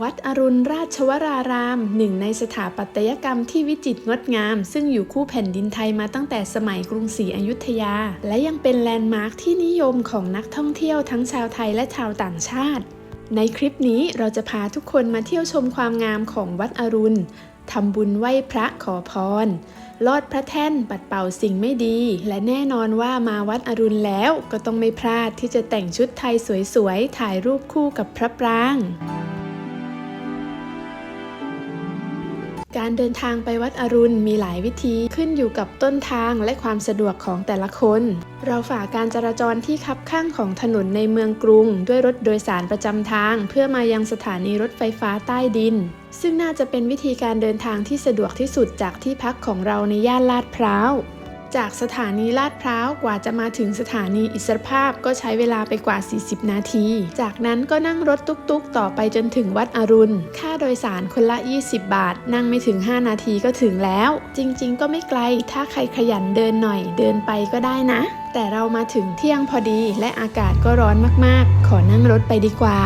วัดอรุณราชวราราม หนึ่งในสถาปัตยกรรมที่วิจิตรงดงาม ซึ่งอยู่คู่แผ่นดินไทยมาตั้งแต่สมัยกรุงศรีอยุธยา และยังเป็นแลนด์มาร์คที่นิยมของนักท่องเที่ยวทั้งชาวไทยและชาวต่างชาติ ในคลิปนี้เราจะพาทุกคนมาเที่ยวชมความงามของวัดอรุณทำบุญไหว้พระขอพร ลอดพระแท่นปัดเป่าสิ่งไม่ดี และแน่นอนว่ามาวัดอรุณแล้วก็ต้องไม่พลาดที่จะแต่งชุดไทยสวยๆ ถ่ายรูปคู่กับพระปราง การเดินทางไปวัดอรุณมีหลายวิธีขึ้นอยู่กับต้นทางและความสะดวกของแต่ละคน เราฝ่าการจราจรที่คับข้างของถนนในเมืองกรุง ด้วยรถโดยสารประจำทาง เพื่อมายังสถานีรถไฟฟ้าใต้ดิน ซึ่งน่าจะเป็นวิธีการเดินทางที่สะดวกที่สุดจากที่พักของเราในย่านลาดพร้าว จากสถานีลาดพร้าวกว่าจะมาถึงสถานีอิสรภาพก็ใช้เวลาไปกว่า 40 นาที จากนั้นก็นั่งรถตุ๊กๆ ต่อไปจนถึงวัดอรุณ ค่าโดยสารคนละ 20 บาท นั่งไม่ถึง 5 นาทีก็ถึงแล้ว จริงๆ ก็ไม่ไกล ถ้าใครขยันเดินหน่อยเดินไปก็ได้นะ แต่เรามาถึงเที่ยงพอดีและอากาศก็ร้อนมากๆ ขอนั่งรถไปดีกว่า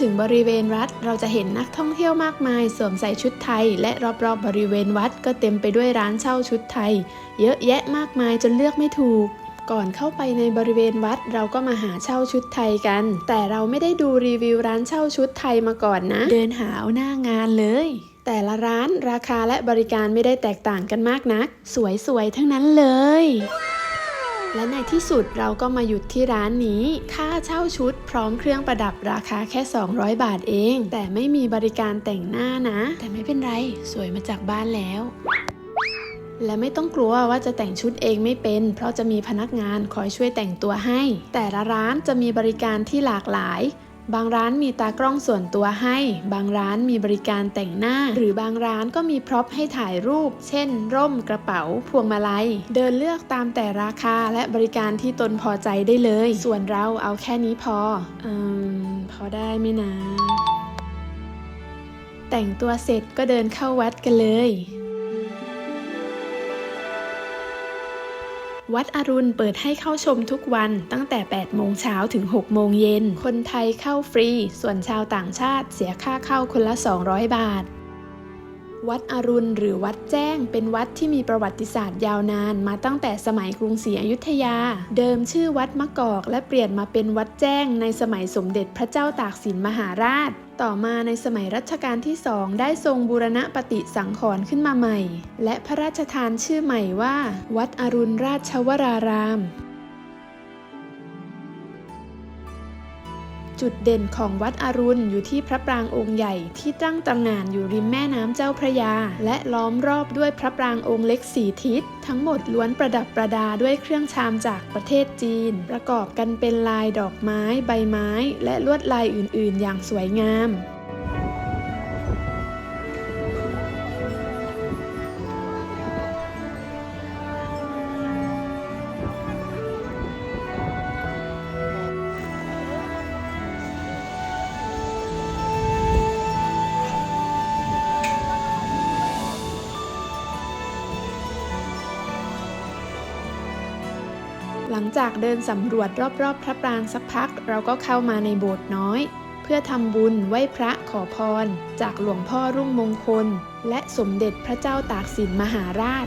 ถึงบริเวณวัดเราจะเห็นนักท่องเที่ยวมากมาย สวมใส่ชุดไทย และรอบๆบบริเวณวัดก็เต็มไปด้วยร้านเช่าชุดไทย เยอะแยะมากมายจนเลือกไม่ถูก ก่อนเข้าไปในบริเวณวัดเราก็มาหาเช่าชุดไทยกัน แต่เราไม่ได้ดูรีวิวร้านเช่าชุดไทยมาก่อนนะ เดินหาเอาหน้างานเลย แต่ละร้านราคาและบริการไม่ได้แตกต่างกันมากนัก สวยๆทั้งนั้นเลย และในที่สุดเราก็มาหยุดที่ร้านนี้ ค่าเช่าชุดพร้อมเครื่องประดับราคาแค่ 200 บาทเอง แต่ไม่มีบริการแต่งหน้านะ แต่ไม่เป็นไร สวยมาจากบ้านแล้วและไม่ต้องกลัวว่าจะแต่งชุดเองไม่เป็น เพราะจะมีพนักงานคอยช่วยแต่งตัวให้ แต่ละร้านจะมีบริการที่หลากหลาย บางร้านมีตากล้องส่วนตัวให้ บางร้านมีบริการแต่งหน้า หรือบางร้านก็มีพร็อพให้ถ่ายรูป เช่น ร่มกระเป๋า พวงมาลัย เดินเลือกตามแต่ราคาและบริการที่ตนพอใจได้เลย ส่วนเราเอาแค่นี้พอ อืม พอได้ไหมนะ แต่งตัวเสร็จก็เดินเข้าวัดกันเลย วัดอรุณเปิดให้เข้าชมทุกวันตั้งแต่ 8 โมงเช้าถึง 6 โมงเย็น คนไทยเข้าฟรี ส่วนชาวต่างชาติเสียค่าเข้าคนละ 200 บาท วัดอรุณหรือวัดแจ้ง เป็นวัดที่มีประวัติศาสตร์ยาวนานมาตั้งแต่สมัยกรุงศรีอยุธยา เดิมชื่อวัดมะกอก และเปลี่ยนมาเป็นวัดแจ้งในสมัยสมเด็จพระเจ้าตากสินมหาราชต่อมาในสมัยรัชกาลที่สองได้ทรงบูรณะปฏิสังขรณ์ขึ้นมาใหม่ และพระราชทานชื่อใหม่ว่า วัดอรุณราชวราราม จุดเด่นของวัดอรุณอยู่ที่พระปรางองค์ใหญ่ที่ตั้งตระหง่านอยู่ริมแม่น้ำเจ้าพระยา และล้อมรอบด้วยพระปรางองค์เล็กสี่ทิศ ทั้งหมดล้วนประดับประดาด้วยเครื่องชามจากประเทศจีน ประกอบกันเป็นลายดอกไม้ ใบไม้ และลวดลายอื่น ๆ อย่างสวยงาม หลังจากเดินสำรวจรอบๆ พระปรางสักพัก เราก็เข้ามาในโบสถ์น้อย เพื่อทำบุญไหว้พระขอพร จากหลวงพ่อรุ่งมงคล และสมเด็จพระเจ้าตากสินมหาราช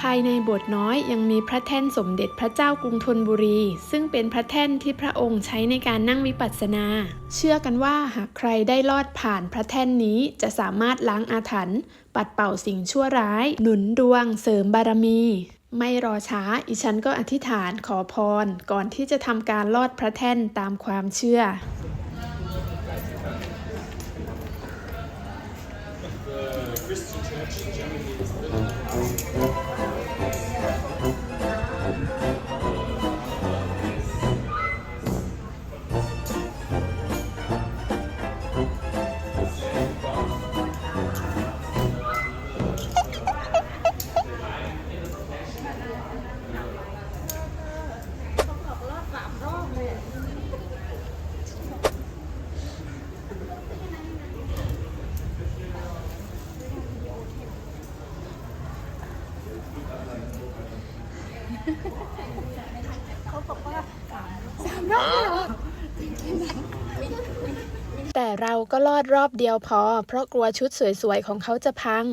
ภายในโบสถ์น้อยยังมีพระแท่นสมเด็จพระเจ้ากรุงธนบุรี ซึ่งเป็นพระแท่นที่พระองค์ใช้ในการนั่งวิปัสสนา เชื่อกันว่าหากใครได้ลอดผ่านพระแท่นนี้จะสามารถล้างอาถรรพ์ปัดเป่าสิ่งชั่วร้าย หนุนดวง เสริมบารมี ไม่รอช้าอีฉันก็อธิษฐานขอพร ก่อนที่จะทำการลอดพระแท่นตามความเชื่อ Yeah. เขาบอกว่าสามรอบแต่เราก็ลอดรอบเดียวพอ เพราะกลัวชุดสวยๆ ของเขาจะพัง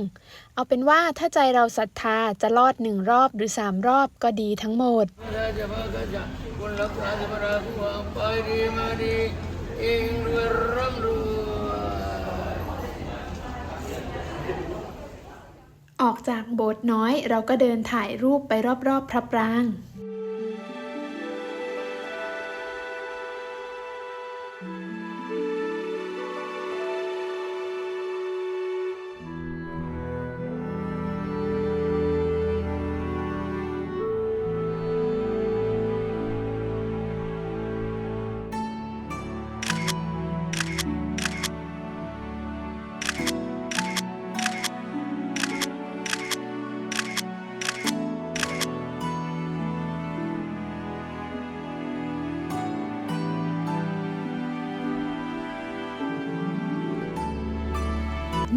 เอาเป็นว่าถ้าใจเราศรัทธาจะลอดหนึ่งรอบหรือสามรอบก็ดีทั้งหมด إن الرمل ออกจากโบสถ์น้อยเราก็เดินถ่ายรูปไปรอบๆพระปราง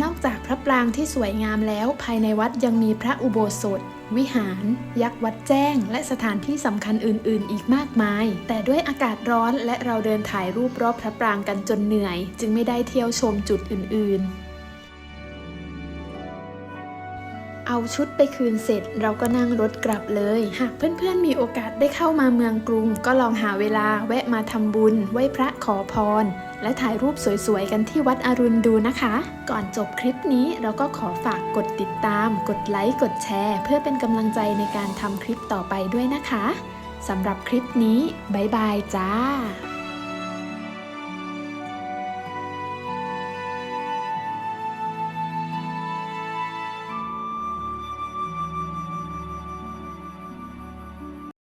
นอกจากพระปรางที่สวยงามแล้ว ภายในวัดยังมีพระอุโบสถ วิหาร ยักษ์วัดแจ้ง และสถานที่สำคัญอื่น ๆ อีกมากมาย แต่ด้วยอากาศร้อนและเราเดินถ่ายรูปรอบพระปรางกันจนเหนื่อย จึงไม่ได้เที่ยวชมจุดอื่น ๆ เอาชุดไปคืนเสร็จ เราก็นั่งรถกลับเลย หากเพื่อนๆมีโอกาสได้เข้ามาเมืองกรุง ก็ลองหาเวลาแวะมาทำบุญไหว้พระขอพร และถ่ายรูปสวยๆกันที่วัดอรุณดูนะคะ ก่อนจบคลิปนี้เราก็ขอฝากกดติดตาม กดไลค์กดแชร์ เพื่อเป็นกำลังใจในการทำคลิปต่อไปด้วยนะคะสำหรับคลิปนี้บ๊ายบายจ้า